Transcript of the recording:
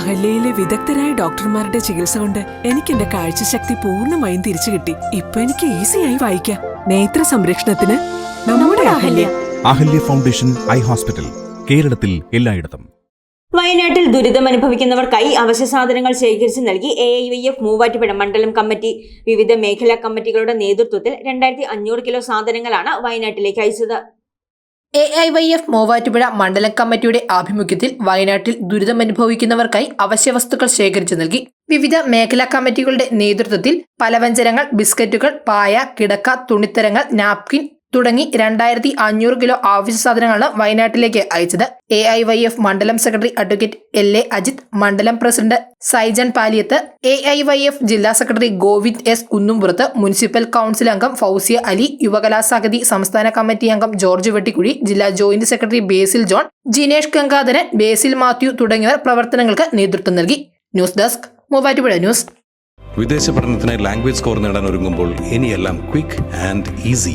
അഹല്യയിലെ വിദഗ്ധരായ ഡോക്ടർമാരുടെ ചികിത്സ കൊണ്ട് എനിക്ക് എന്റെ കാഴ്ചശക്തി പൂർണമായും തിരിച്ചു കിട്ടി. ഇപ്പൊ എനിക്ക് ഈസിയായി വായിക്കാം. നേത്ര സംരക്ഷണത്തിന് നമ്മുടെ Ahalya. Ahalya. Foundation eye hospital കേരളത്തിൽ എല്ലായിടത്തും. വയനാട്ടിൽ ദുരിതം അനുഭവിക്കുന്നവർക്കായി അവശ്യ സാധനങ്ങൾ ശേഖരിച്ച് നൽകി A I Y F Muvattupuzha മണ്ഡലം കമ്മിറ്റി. വിവിധ മേഖലാ കമ്മിറ്റികളുടെ നേതൃത്വത്തിൽ രണ്ടായിരത്തി അഞ്ഞൂറ് കിലോ സാധനങ്ങളാണ് വയനാട്ടിലേക്ക് അയച്ചത്. A I Y F Muvattupuzha മണ്ഡലം കമ്മിറ്റിയുടെ ആഭിമുഖ്യത്തിൽ വയനാട്ടിൽ ദുരിതമനുഭവിക്കുന്നവർക്കായി അവശ്യവസ്തുക്കൾ ശേഖരിച്ചു നൽകി. വിവിധ മേഖലാ കമ്മിറ്റികളുടെ നേതൃത്വത്തിൽ പലവ്യഞ്ജനങ്ങൾ ബിസ്ക്കറ്റുകൾ പായ കിടക്ക തുണിത്തരങ്ങൾ നാപ്കിൻ തുടങ്ങി രണ്ടായിരത്തി അഞ്ഞൂറ് കിലോ ആവശ്യ സാധനങ്ങളാണ് വയനാട്ടിലേക്ക് അയച്ചത്. എ ഐ വൈ എഫ് മണ്ഡലം secretary advocate L A Ajith മണ്ഡലം president Saijan Paliyath A I Y F ജില്ലാ secretary Govind S Kunnumpurath municipal council അംഗം ഫൗസിയ അലി യുവകലാസാഗതി സംസ്ഥാന കമ്മിറ്റി അംഗം ജോർജ് വെട്ടിക്കുഴി ജില്ലാ joint secretary Basil John Jinesh Gangadharan Basil Mathew തുടങ്ങിയവർ പ്രവർത്തനങ്ങൾക്ക് നേതൃത്വം നൽകി. News desk Muvattupuzha news. വിദേശ പഠനത്തിന് ലാംഗ്വേജ് സ്കോർ നേടാൻ ഒരുങ്ങുമ്പോൾ ഇനിയെല്ലാം quick and easy.